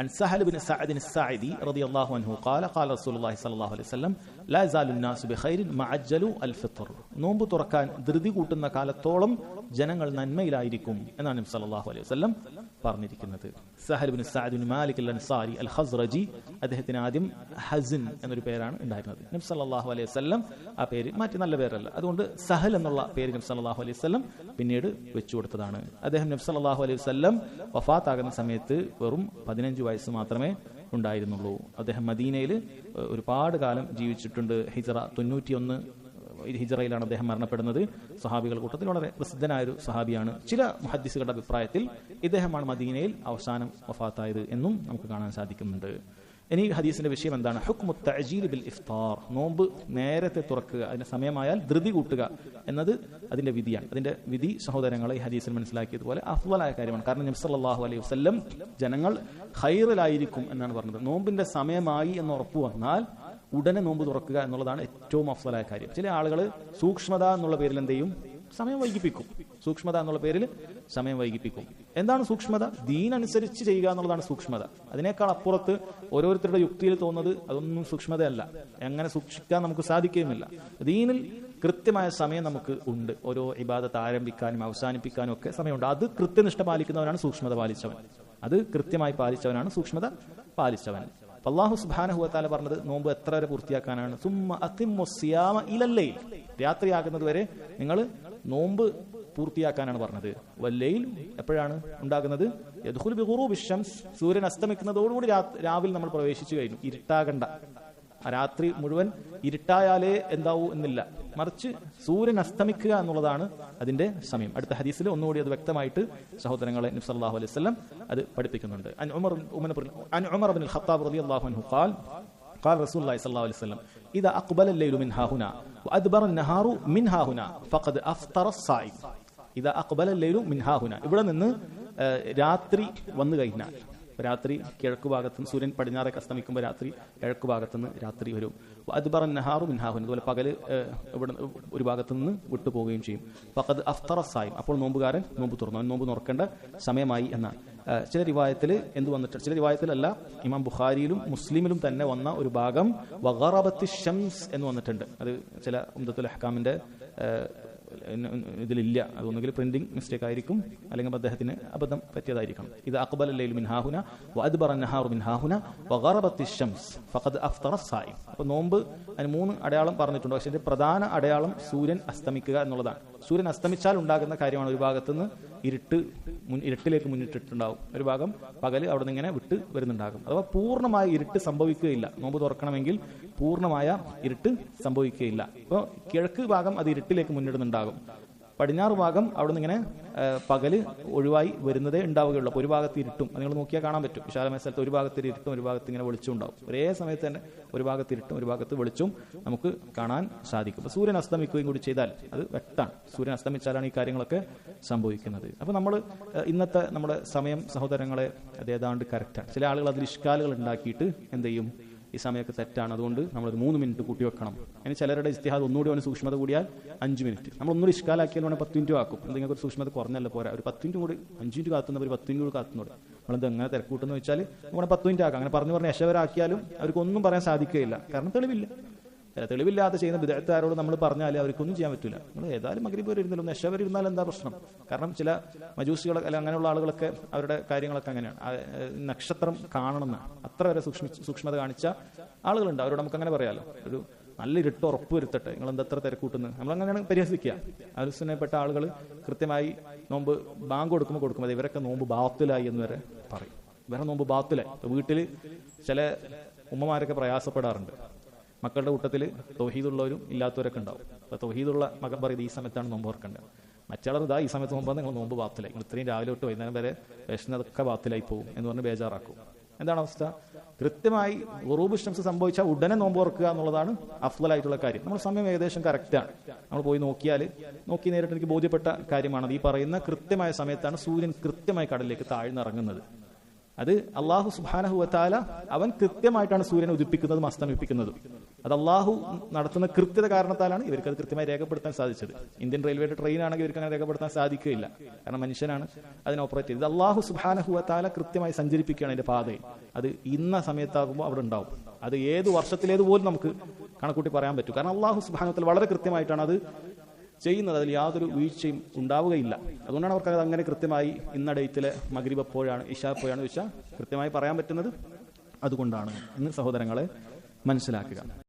عن سهل بن سعد الساعدي رضي الله عنه قال قال رسول الله صلى الله عليه وسلم لا يزال الناس بخير مع عجلوا الفطر നോമ്പ് തുറക്കാൻ ധൃതി കൂട്ടുന്ന കാലത്തോളം ജനങ്ങൾ നന്മയിലായിരിക്കും എന്നാണ് നബി സല്ലല്ലാഹു അലൈഹി വസല്ലം പറഞ്ഞിരിക്കുന്നത് Sahl bin Saad bin Malik al Ansari al Khazraji അദ്ദേഹത്തിന് ആദ്യം ഹസിൻ എന്നൊരു പേരാണ് ഉണ്ടായിരുന്നത് നബി സല്ലല്ലാഹു അലൈഹി വസല്ലം ആ പേര് മാറ്റി നല്ല പേരല്ല അതുകൊണ്ട് സഹൽ എന്നുള്ള പേര് നബി സല്ലല്ലാഹു അലൈഹി വസല്ലം പിന്നീട് വെച്ചു കൊടുത്തതാണ് അദ്ദേഹം നബി സല്ലല്ലാഹു അലൈഹി വസല്ലം വഫാത്താകുന്ന സമയത്ത് വെറും പതിനഞ്ച് വയസ്സ് മാത്രമേ ഉണ്ടായിരുന്നുള്ളൂ. അദ്ദേഹം മദീനയിൽ ഒരുപാട് കാലം ജീവിച്ചിട്ടുണ്ട്. ഹിജറ തൊണ്ണൂറ്റിയൊന്ന് ഹിജറയിലാണ് അദ്ദേഹം മരണപ്പെടുന്നത്. സഹാബികൾ കൂട്ടത്തിൽ വളരെ പ്രസിദ്ധനായ ഒരു സഹാബിയാണ്. ചില മുഹദ്ദിസുകളുടെ അഭിപ്രായത്തിൽ ഇദ്ദേഹമാണ് മദീനയിൽ അവസാനം വഫാത്തായത് എന്നും നമുക്ക് കാണാൻ സാധിക്കുന്നുണ്ട്. ഇനി ഹദീസിന്റെ വിഷയം എന്താണ്? ബിൽ ഇഫ്താർ. നോമ്പ് നേരത്തെ തുറക്കുക അതിന്റെ സമയമായാൽ ധൃതി കൂട്ടുക എന്നത് അതിന്റെ വിധിയാണ്. അതിന്റെ വിധി സഹോദരങ്ങളെ ഈ ഹദീസിൽ മനസ്സിലാക്കിയതുപോലെ അഫ്വലായ കാര്യമാണ്. കാരണം നബി സല്ലല്ലാഹു അലൈഹി വസല്ലം ജനങ്ങൾ ഹൈറിലായിരിക്കും എന്നാണ് പറഞ്ഞത്. നോമ്പിന്റെ സമയമായി എന്ന് ഉറപ്പ് വന്നാൽ ഉടനെ നോമ്പ് തുറക്കുക എന്നുള്ളതാണ് ഏറ്റവും അഫ്സലായ കാര്യം. ചില ആളുകൾ സൂക്ഷ്മത എന്നുള്ള പേരിൽ എന്ത് ചെയ്യും? സമയം വൈകിപ്പിക്കും. സൂക്ഷ്മത എന്നുള്ള പേരിൽ സമയം വൈകിപ്പിക്കും. എന്താണ് സൂക്ഷ്മത? ദീൻ അനുസരിച്ച് ചെയ്യുക എന്നുള്ളതാണ് സൂക്ഷ്മത. അതിനേക്കാൾ അപ്പുറത്ത് ഓരോരുത്തരുടെ യുക്തിയിൽ തോന്നുന്നത് അതൊന്നും സൂക്ഷ്മതയല്ല. എങ്ങനെ സൂക്ഷിക്കാൻ നമുക്ക് സാധിക്കുകയുമില്ല. ദീനിൽ കൃത്യമായ സമയം നമുക്ക് ഉണ്ട്. ഓരോ ഇബാദത്ത് ആരംഭിക്കാനും അവസാനിപ്പിക്കാനും ഒക്കെ സമയമുണ്ട്. അത് കൃത്യനിഷ്ഠ പാലിക്കുന്നവനാണ് സൂക്ഷ്മത പാലിച്ചവൻ. അത് കൃത്യമായി പാലിച്ചവനാണ് സൂക്ഷ്മത പാലിച്ചവൻ. അള്ളാഹു സുബാനഹുവത്താല പറഞ്ഞത് നോമ്പ് എത്ര വരെ പൂർത്തിയാക്കാനാണ്? സുമ്മ അതിമൊസിയാമ സിയാമ ഇലല്ലേ രാത്രിയാകുന്നത് വരെ നിങ്ങൾ നോമ്പ് പൂർത്തിയാക്കാനാണ് പറഞ്ഞത് വല്ലയിൽ എപ്പോഴാണ് ഉണ്ടാകുന്നത് യദ്ഖുൽ ബിഗുറൂബി ശംസ് സൂര്യൻ അസ്തമിക്കുന്നതോടുകൂടി രാ- രാവിലെ നമ്മൾ പ്രവേശിച്ചു കഴിഞ്ഞു ഇരുട്ടാകണ്ട ആ രാത്രി മുഴുവൻ ഇരുട്ടായാലേ എന്താവൂ എന്നില്ല മറിച്ച് സൂര്യൻ അസ്തമിക്കുക എന്നുള്ളതാണ് അതിന്റെ സമയം അടുത്ത ഹദീസിൽ ഒന്നുകൂടി അത് വ്യക്തമായിട്ട് സഹോദരങ്ങളെ നബി സല്ലല്ലാഹു അലൈഹി വസല്ലം അത് പഠിപ്പിക്കുന്നുണ്ട് അൻ ഉമർ ഉമർ ബിൻ- അൻ ഉമർ ബിൻ ഖത്താബ് റളിയല്ലാഹു അൻഹു ഖാൽ قال رسول الله صلى الله عليه وسلم إذا أقبل الليل من ها هنا وأدبر النهار من ها هنا فقد أفطر الصائم ഇത് അക്ബലല്ലയിലും മിൻഹാഹുന ഇവിടെ നിന്ന് രാത്രി വന്നു കഴിഞ്ഞാൽ രാത്രി കിഴക്ക് ഭാഗത്തുനിന്ന് സൂര്യൻ പടിഞ്ഞാറേക്ക് അസ്തമിക്കുമ്പോൾ രാത്രി കിഴക്ക് ഭാഗത്തുനിന്ന് രാത്രി വരും. അത് പറഞ്ഞ നെഹാറും മിൻഹാഹുൻ അതുപോലെ പകൽ ഇവിടെ ഒരു ഭാഗത്തു നിന്ന് വിട്ടുപോവുകയും ചെയ്യും. പക്കത് അഫ്തറസായും അപ്പോൾ നോമ്പുകാരൻ നോമ്പ് തുറന്നു. അവൻ നോമ്പ് നോർക്കേണ്ട സമയമായി എന്നാണ്. ചില റിവായത്തിൽ എന്ത് വന്നിട്ട് ചില റിവായത്തിലല്ല ഇമാം ബുഖാരിയിലും മുസ്ലിമിലും തന്നെ വന്ന ഒരു ഭാഗം വഗറബത്തി ഷംസ് എന്ന് വന്നിട്ടുണ്ട്. അത് ചില ഉംദത്തുൽ അഹ്കാമിന്റെ ഇതിലില്ല. അതൊന്നുകിൽ പ്രിന്റിംഗ് മിസ്റ്റേക്ക് ആയിരിക്കും. അല്ലെങ്കിൽ അദ്ദേഹത്തിന് അബദ്ധം പറ്റിയതായിരിക്കണം. ഇത് അക്ബൽ ലൈൽ മിൻഹാഹുന വഅദ്ബറ മിൻഹാഹുന മിൻ ഹാഹുന വഗറബത്തി ഷംസ് ഫഖദ് അഫ്തറ സായിം അപ്പോൾ നോമ്പ് അതിന് മൂന്ന് അടയാളം പറഞ്ഞിട്ടുണ്ട്. പക്ഷേ ഇതിന്റെ പ്രധാന അടയാളം സൂര്യൻ അസ്തമിക്കുക എന്നുള്ളതാണ്. സൂര്യൻ അസ്തമിച്ചാൽ ഉണ്ടാകുന്ന കാര്യമാണ് ഒരു ഭാഗത്തുനിന്ന് ഇരുട്ട് മുൻ ഇരുട്ടിലേക്ക് മുന്നിട്ടിട്ടുണ്ടാവും. ഒരു ഭാഗം പകൽ അവിടെ നിന്ന് ഇങ്ങനെ വിട്ട് വരുന്നുണ്ടാകും. അഥവാ പൂർണമായ ഇരുട്ട് സംഭവിക്കുകയില്ല. നോമ്പ് തുറക്കണമെങ്കിൽ പൂർണമായ ഇരുട്ട് സംഭവിക്കുകയില്ല. അപ്പോൾ കിഴക്ക് ഭാഗം അത് ഇരുട്ടിലേക്ക് മുന്നിടുന്നുണ്ടാകും. പടിഞ്ഞാറ് ഭാഗം അവിടെ നിന്ന് ഇങ്ങനെ പകൽ ഒഴിവായി വരുന്നതേ ഉണ്ടാവുകയുള്ളൂ. അപ്പോൾ ഒരു ഭാഗത്ത് ഇരുട്ടും. അത് നിങ്ങൾ നോക്കിയാൽ കാണാൻ പറ്റും. വിശാലമായ സ്ഥലത്ത് ഒരു ഭാഗത്ത് ഇരുട്ടും ഒരു ഭാഗത്ത് ഇങ്ങനെ വെളിച്ചം ഉണ്ടാവും. ഒരേ സമയത്ത് തന്നെ ഒരു ഭാഗത്ത് ഇരുട്ടും ഒരു ഭാഗത്ത് വെളിച്ചും നമുക്ക് കാണാൻ സാധിക്കും. അപ്പോൾ സൂര്യൻ അസ്തമിക്കുകയും കൂടി ചെയ്താൽ അത് വ്യക്തമാണ്. സൂര്യൻ അസ്തമിച്ചാലാണ് ഈ കാര്യങ്ങളൊക്കെ സംഭവിക്കുന്നത്. അപ്പോൾ നമ്മൾ ഇന്നത്തെ നമ്മുടെ സമയം സഹോദരങ്ങളെ അത് ഏതാണ്ട് കറക്റ്റാണ്. ചില ആളുകൾ അതിൽ ഇഷ്കാലുകൾ ഉണ്ടാക്കിയിട്ട് എന്ത് ചെയ്യും? ഈ സമയമൊക്കെ തെറ്റാണ്. അതുകൊണ്ട് നമ്മളത് മൂന്ന് മിനിറ്റ് കൂട്ടി വെക്കണം. അതിന് ചിലരുടെ ഇസ്തിഹാദ് ഒന്നുകൂടി അവന് സൂക്ഷ്മത കൂടിയാൽ അഞ്ച് മിനിറ്റ്. നമ്മൾ ഒന്നുകൂടി ഇഷ്കാലാക്കിയാൽ വേണേൽ പത്ത് മിനിറ്റ് ആക്കും. എന്തെങ്കിലും ഒരു സൂക്ഷ്മത കുറഞ്ഞല്ല പോരാ. ഒരു പത്ത് മിനിറ്റ് കൂടി അഞ്ച് മിനിറ്റ് കാത്തുന്ന ഒരു പത്ത് മിനിറ്റ് കൂടി കാത്തുന്നോട്. നമ്മളെന്ത് എങ്ങനെ തിരക്കൂട്ടെന്ന് വെച്ചാൽ നമ്മുടെ പത്ത് മിനിറ്റ് ആക്കാം. അങ്ങനെ പറഞ്ഞു പറഞ്ഞ് യശവരാക്കിയാലും അവർക്കൊന്നും പറയാൻ സാധിക്കുകയില്ല. കാരണം തെളിവില്ല. തെളിവില്ലാതെ ചെയ്യുന്ന വിദഗ്ധരോട് നമ്മൾ പറഞ്ഞാൽ അവർക്കൊന്നും ചെയ്യാൻ പറ്റില്ല നമ്മൾ ഏതായാലും മകരി വരെ ഇരുന്നല്ലോ നെശ വരെ ഇരുന്നാൽ എന്താ പ്രശ്നം? കാരണം ചില മജൂസികൾ അല്ല അങ്ങനെയുള്ള ആളുകളൊക്കെ അവരുടെ കാര്യങ്ങളൊക്കെ അങ്ങനെയാണ്. നക്ഷത്രം കാണണം എന്നാണ് അത്ര വരെ സൂക്ഷ്മ സൂക്ഷ്മത കാണിച്ച ആളുകളുണ്ട്. അവരോട് നമുക്ക് അങ്ങനെ പറയാലോ. ഒരു നല്ല ഇരുട്ട് ഉറപ്പ് വരുത്തട്ടെ. നിങ്ങൾ എന്താ എത്ര തിരക്കൂട്ടുന്നത് നമ്മൾ അങ്ങനെയാണ് പരിഹസിക്കുക. ആലുസനപ്പെട്ട ആളുകൾ കൃത്യമായി നോമ്പ് ബാങ്ക് കൊടുക്കുമ്പോൾ കൊടുക്കുമ്പോൾ ഇവരൊക്കെ നോമ്പ് ബാത്തിലായി എന്ന് വരെ പറയും. ഇവരെ നോമ്പ് ബാത്തിലായി. വീട്ടിൽ ചില ഉമ്മമാരൊക്കെ പ്രയാസപ്പെടാറുണ്ട്. മക്കളുടെ കൂട്ടത്തിൽ തൗഹീദുള്ളവരും ഇല്ലാത്തവരൊക്കെ ഉണ്ടാവും. അപ്പൊ തൗഹീദുള്ള മകൻ പറയുന്നത് ഈ സമയത്താണ് നോമ്പ് ഓർക്കേണ്ടത്. മറ്റുള്ളവർ ഇതാ ഈ സമയത്ത് നോമ്പാ നിങ്ങൾ നോമ്പ് ബാത്തിലായി. നിങ്ങൾ ഇത്രയും രാവിലെ തൊട്ട് വൈകുന്നേരം വരെ വിഷണതൊക്കെ ബാത്തിലായി പോകും എന്ന് പറഞ്ഞ് ബേജാറാക്കും. എന്താണ് അവസ്ഥ? കൃത്യമായി ഉറൂബ് ഷംസ് സംഭവിച്ചാൽ ഉടനെ നോമ്പ് ഓർക്കുക എന്നുള്ളതാണ് അഫ്ലായിട്ടുള്ള കാര്യം. നമ്മൾ സമയം ഏകദേശം കറക്റ്റാണ് നമ്മൾ പോയി നോക്കിയാൽ നോക്കി നേരിട്ട് എനിക്ക് ബോധ്യപ്പെട്ട കാര്യമാണ്. ഈ പറയുന്ന കൃത്യമായ സമയത്താണ് സൂര്യൻ കൃത്യമായി കടലിലേക്ക് താഴ്ന്നിറങ്ങുന്നത്. അത് അള്ളാഹു സുബാനഹു വത്താല അവൻ കൃത്യമായിട്ടാണ് സൂര്യനെ ഉദിപ്പിക്കുന്നതും അസ്തമിപ്പിക്കുന്നതും. അത് അള്ളാഹു നടത്തുന്ന കൃത്യത കാരണത്താലാണ് ഇവർക്ക് അത് കൃത്യമായി രേഖപ്പെടുത്താൻ സാധിച്ചത്. ഇന്ത്യൻ റെയിൽവേയുടെ ട്രെയിൻ ആണെങ്കിൽ ഇവർക്ക് അങ്ങനെ രേഖപ്പെടുത്താൻ സാധിക്കുകയില്ല. കാരണം മനുഷ്യനാണ് അതിനെ ഓപ്പറേറ്റ് ചെയ്തത്. അള്ളാഹു സുബാനഹു വത്താല കൃത്യമായി സഞ്ചരിപ്പിക്കുകയാണ് അതിന്റെ പാതയിൽ. അത് ഇന്ന സമയത്താകുമ്പോൾ അവിടെ ഉണ്ടാവും. അത് ഏത് വർഷത്തിലേത് പോലും നമുക്ക് കണക്കൂട്ടി പറയാൻ പറ്റും. കാരണം അള്ളാഹു സുബാനത്തിൽ വളരെ കൃത്യമായിട്ടാണ് അത് ചെയ്യുന്നത് അതിൽ യാതൊരു വീഴ്ചയും ഉണ്ടാവുകയില്ല. അതുകൊണ്ടാണ് അവർക്ക് അത് അങ്ങനെ കൃത്യമായി ഇന്ന ഡേറ്റിലെ മഗ്രിബ് എപ്പോഴാണ് ഇഷ എപ്പോഴാണ് കൃത്യമായി പറയാൻ പറ്റുന്നത് അതുകൊണ്ടാണ്. എന്ന് സഹോദരങ്ങളെ മനസ്സിലാക്കുക.